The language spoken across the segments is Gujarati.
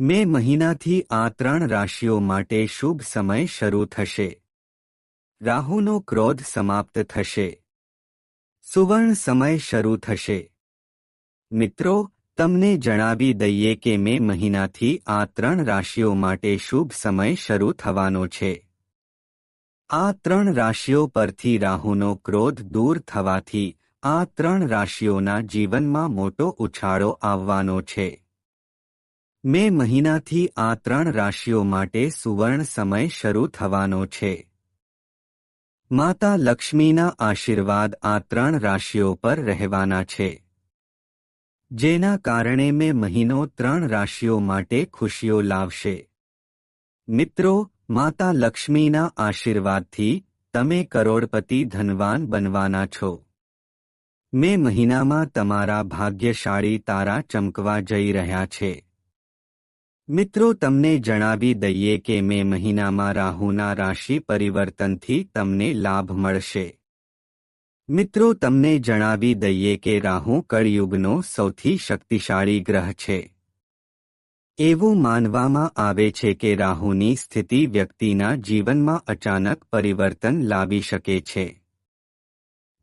મે મહિનાથી આ ત્રણ રાશિઓ માટે શુભ સમય શરૂ થશે. રાહુનો ક્રોધ સમાપ્ત થશે. સુવર્ણ સમય શરૂ થશે. મિત્રો, તમને જણાવી દઈએ કે મે મહિનાથી આ ત્રણ રાશિઓ માટે શુભ સમય શરૂ થવાનો છે. આ ત્રણ રાશિઓ પરથી રાહુનો ક્રોધ દૂર થવાથી આ ત્રણ રાશિઓના જીવનમાં મોટો ઉછાળો આવવાનો છે. મે મહિનાથી આ ત્રણ રાશિઓ માટે સુવર્ણ સમય શરૂ થવાનો છે. માતા લક્ષ્મીના આશીર્વાદ આ ત્રણ રાશિઓ પર રહેવાના છે. જેના કારણે મે મહિનો ત્રણ રાશિઓ માટે ખુશીઓ લાવશે. મિત્રો, માતા લક્ષ્મીના આશીર્વાદથી તમે કરોડપતિ ધનવાન બનવાના છો. મે મહિનામાં તમારા ભાગ્યશાળી તારા ચમકવા જઈ રહ્યા છે. મિત્રો, તમને જણાવી દઈએ કે મે મહિનામાં રાહુના રાશિ પરિવર્તનથી તમને લાભ મળશે. મિત્રો, તમને જણાવી દઈએ કે રાહુ કળયુગનો સૌથી શક્તિશાળી ગ્રહ છે. એવું માનવામાં આવે છે કે રાહુની સ્થિતિ વ્યક્તિના જીવનમાં અચાનક પરિવર્તન લાવી શકે છે.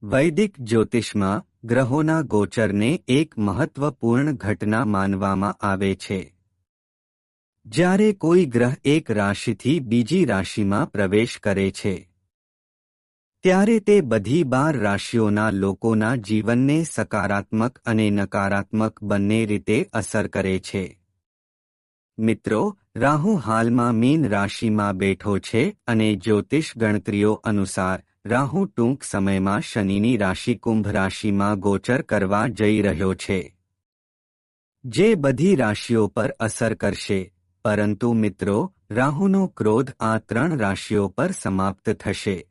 વૈદિક જ્યોતિષમાં ગ્રહોના ગોચરને એક મહત્વપૂર્ણ ઘટના માનવામાં આવે છે. જ્યારે કોઈ ગ્રહ એક રાશિથી બીજી રાશિમાં પ્રવેશ કરે છે, ત્યારે તે બધી બાર રાશિઓના લોકોના જીવનને સકારાત્મક અને નકારાત્મક બંને રીતે અસર કરે છે. મિત્રો, રાહુ હાલમાં મીન રાશિમાં બેઠો છે અને જ્યોતિષ ગણતરીઓ અનુસાર, રાહુ ટૂંક સમયમાં શનિની રાશિ કુંભ રાશિમાં ગોચર કરવા જઈ રહ્યો છે, જે બધી રાશિઓ પર અસર કરશે. પરંતુ મિત્રો, રાહુનો ક્રોધ આ ત્રણ રાશિઓ પર સમાપ્ત થશે.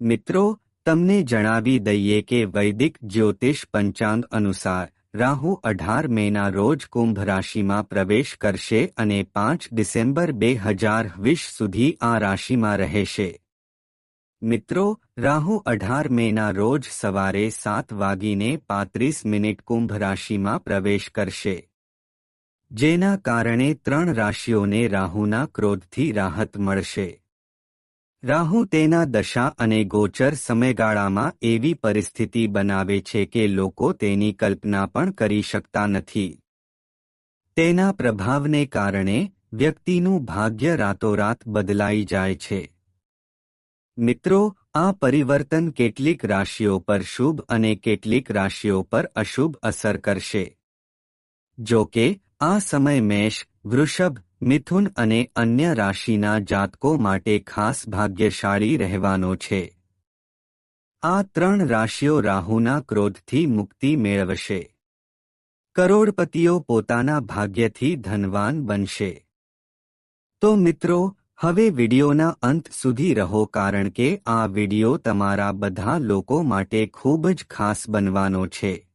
મિત્રો, તમને જણાવી દઈએ કે વૈદિક જ્યોતિષ પંચાંગ અનુસાર, રાહુ અઢાર મેના રોજ કુંભ રાશિમાં પ્રવેશ કરશે અને પાંચ ડિસેમ્બર બે હજાર વીસ સુધી આ રાશિમાં રહેશે. મિત્રો, રાહુ અઢાર મેના રોજ સવારે સાત વાગીને પાંત્રીસ મિનિટ કુંભ રાશિમાં પ્રવેશ કરશે. જેના કારણે ત્રણ રાશિઓને રાહુના ક્રોધથી રાહત મળશે. રાહુ તેના દશા અને ગોચર સમયગાળામાં એવી પરિસ્થિતિ બનાવે છે કે લોકો તેની કલ્પના પણ કરી શકતા નથી. તેના પ્રભાવને કારણે વ્યક્તિનું ભાગ્ય રાતોરાત બદલાઈ જાય છે. મિત્રો, આ પરિવર્તન કેટલીક રાશિઓ પર શુભ અને કેટલીક રાશિઓ પર અશુભ અસર કરશે. જો કે આ સમય મેષ, વૃષભ, મિથુન અને અન્ય રાશિના જાતકો માટે ખાસ ભાગ્યશાળી રહેવાનો છે. આ ત્રણ રાશિઓ રાહુના ક્રોધથી મુક્તિ મેળવશે. કરોડપતિઓ પોતાના ભાગ્યથી ધનવાન બનશે. તો મિત્રો, હવે વિડિયોના અંત સુધી રહો કારણ કે આ વિડિયો તમારા બધા લોકો માટે ખૂબ જ ખાસ બનવાનો છે.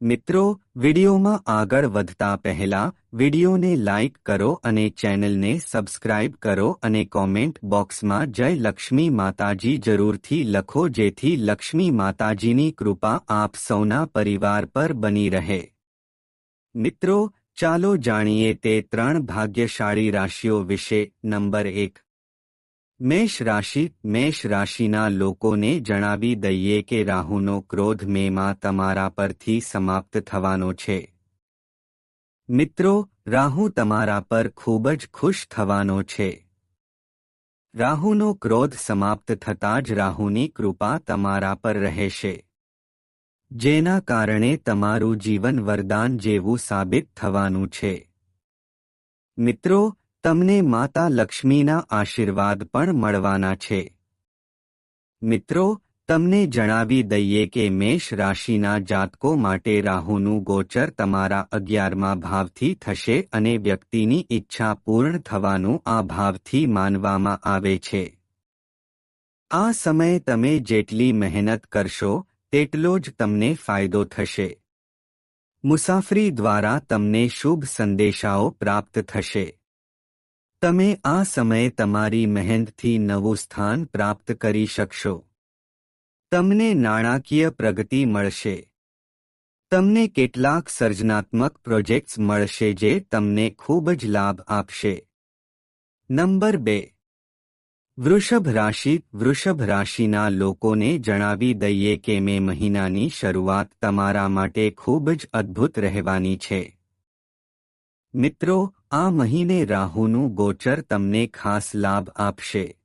મિત્રો, વિડિયોમાં આગળ વધતા પહેલા વિડીયોને લાઇક કરો અને ચેનલને સબસ્ક્રાઇબ કરો અને કોમેન્ટ બોક્સમાં જય લક્ષ્મી માતાજી જરૂરથી લખો જેથી લક્ષ્મી માતાજીની કૃપા આપ સૌના પરિવાર પર બની રહે. મિત્રો, ચાલો જાણીએ તે ત્રણ ભાગ્યશાળી રાશિઓ વિશે. નંબર એક મેષ રાશિ, મેષ રાશિના લોકોને જણાવી દઈએ કે રાહુનો ક્રોધ મેમાં તમારા પરથી સમાપ્ત થવાનો છે. મિત્રો, રાહુ તમારા પર ખૂબ જ ખુશ થવાનો છે. રાહુનો ક્રોધ સમાપ્ત થતાં જ રાહુની કૃપા તમારા પર રહેશે. જેના કારણે તમારું જીવન વરદાન જેવું સાબિત થવાનું છે. મિત્રો તમને માતા લક્ષ્મીના આશીર્વાદ પણ મળવાના છે. મિત્રો, તમને જણાવી દઈએ કે મેષ રાશિના જાતકો માટે રાહુનું ગોચર તમારા અગિયારમાં ભાવથી થશે અને વ્યક્તિની ઈચ્છા પૂર્ણ થવાનું આ ભાવથી માનવામાં આવે છે. આ સમયે તમે જેટલી મહેનત કરશો, તેટલો જ તમને ફાયદો થશે. મુસાફરી દ્વારા તમને શુભ સંદેશાઓ પ્રાપ્ત થશે. તમે આ સમયે તમારી મહેનતથી નવું સ્થાન પ્રાપ્ત કરી શકશો. તમને નાણાકીય પ્રગતિ મળશે. તમને કેટલાક સર્જનાત્મક પ્રોજેક્ટ્સ મળશે જે તમને ખૂબ જ લાભ આપશે. નંબર બે. વૃષભ રાશિ, વૃષભ રાશિના લોકોને જણાવી દઈએ કે મે મહિનાની શરૂઆત તમારા માટે ખૂબ જ અદ્ભુત રહેવાની છે. મિત્રો આ મહિને રાહુનું ગોચર તમને ખાસ લાભ આપશે.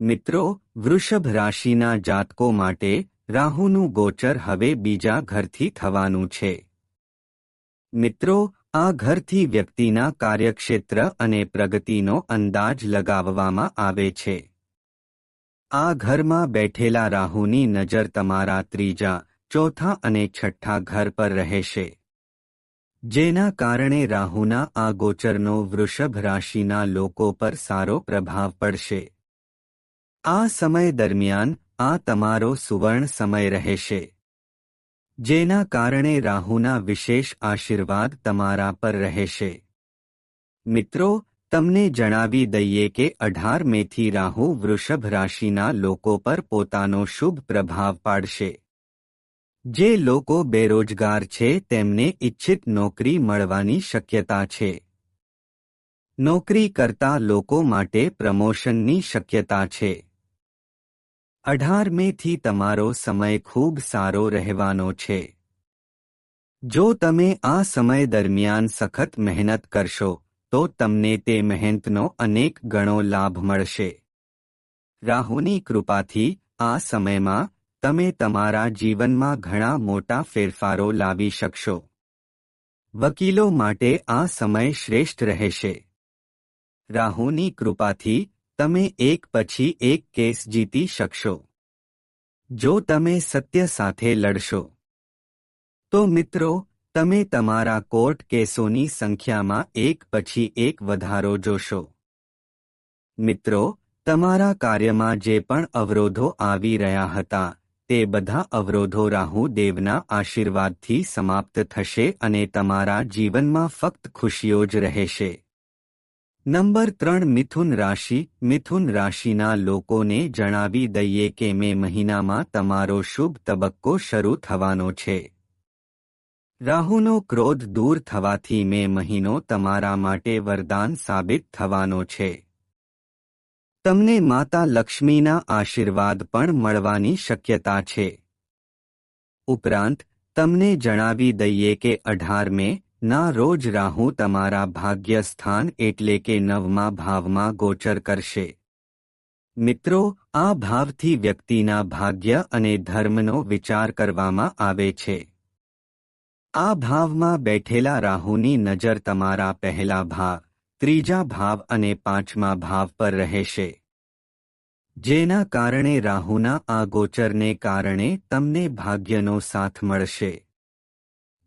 મિત્રો, વૃષભ રાશિના જાતકો માટે રાહુનું ગોચર હવે બીજા ઘરથી થવાનું છે. મિત્રો, આ ઘરથી વ્યક્તિના કાર્યક્ષેત્ર અને પ્રગતિનો અંદાજ લગાવવામાં આવે છે. આ ઘરમાં બેઠેલા રાહુની નજર તમારા ત્રીજા, ચોથા અને છઠ્ઠા ઘર પર રહેશે. જેના કારણે રાહુના આ ગોચરનો વૃષભ રાશિના લોકો પર સારો પ્રભાવ પડશે. આ સમય દરમિયાન આ તમારો સુવર્ણ સમય રહેશે. જેના કારણે રાહુના વિશેષ આશીર્વાદ તમારા પર રહેશે. મિત્રો, તમને જણાવી દઈએ કે અઢાર મેથી રાહુ વૃષભ રાશિના લોકો પર પોતાનો શુભ પ્રભાવ પાડશે. જે લોકો બેરોજગાર છે, તેમને ઇચ્છિત નોકરી મળવાની શક્યતા છે. નોકરી કરતા લોકો માટે પ્રમોશનની શક્યતા છે. અઢાર મેથી તમારો સમય ખૂબ સારો રહેવાનો છે. જો તમે આ સમય દરમિયાન સખત મહેનત કરશો, તો તમને તે મહેનતનો અનેક ગણો લાભ મળશે. રાહુની કૃપાથી આ સમયમાં તમે તમારા જીવનમાં ઘણા મોટા ફેરફારો લાવી શકશો. વકીલો માટે આ સમય શ્રેષ્ઠ રહેશે. રાહુની કૃપાથી તમે એક પછી એક કેસ જીતી શકશો. જો તમે સત્ય સાથે લડશો. તો મિત્રો, તમે તમારા કોર્ટ કેસોની સંખ્યામાં એક પછી એક વધારો જોશો. મિત્રો, તમારા કાર્યમાં જે પણ અવરોધો આવી રહ્યા હતા તે બધા અવરોધો રાહુ દેવના આશીર્વાદથી સમાપ્ત થશે અને તમારા જીવનમાં ફક્ત ખુશીઓ જ રહેશે. નંબર ત્રણ, મિથુન રાશિ. મિથુન રાશિના લોકોને જણાવી દઈએ કે મે મહિનામાં તમારો શુભ તબક્કો શરૂ થવાનો છે. રાહુનો ક્રોધ દૂર થવાથી મે મહિનો તમારા માટે વરદાન સાબિત થવાનો છે. તમને માતા લક્ષ્મીના આશીર્વાદ પણ મળવાની શક્યતા છે. ઉપરાંત, તમને જણાવી દઈએ કે અઢાર મે ના રોજ રાહુ તમારા ભાગ્ય સ્થાન એટલે કે નવમા ભાવમાં ગોચર કરશે. મિત્રો, આ ભાવથી વ્યક્તિના ભાગ્ય અને ધર્મનો વિચાર કરવામાં આવે છે. આ ભાવમાં બેઠેલા રાહુની નજર તમારા પહેલા ભાવ ત્રીજા ભાવ અને પાંચમા ભાવ પર રહેશે. જેના કારણે રાહુના આ ગોચરને કારણે તમને ભાગ્યનો સાથ મળશે.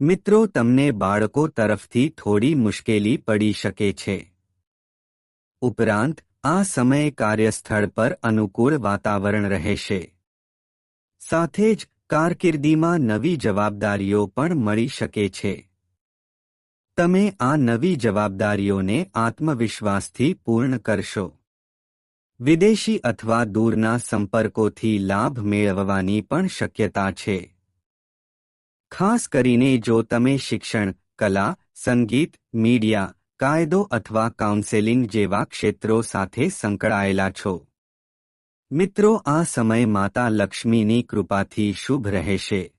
મિત્રો, તમને બાળકો તરફથી થોડી મુશ્કેલી પડી શકે છે. ઉપરાંત, આ સમયે કાર્યસ્થળ પર અનુકૂળ વાતાવરણ રહેશે. સાથે જ, કારકિર્દીમાં નવી જવાબદારીઓ પણ મળી શકે છે. તમે આ નવી જવાબદારીઓને આત્મવિશ્વાસથી પૂર્ણ કરશો. વિદેશી અથવા દૂરના સંપર્કોથી લાભ મેળવવાની પણ શક્યતા છે. ખાસ કરીને જો તમે શિક્ષણ, કલા, સંગીત, મીડિયા, કાયદો અથવા કાઉન્સેલિંગ જેવા ક્ષેત્રો સાથે સંકળાયેલા છો. મિત્રો, આ સમય માતા લક્ષ્મીની કૃપાથી શુભ રહેશે.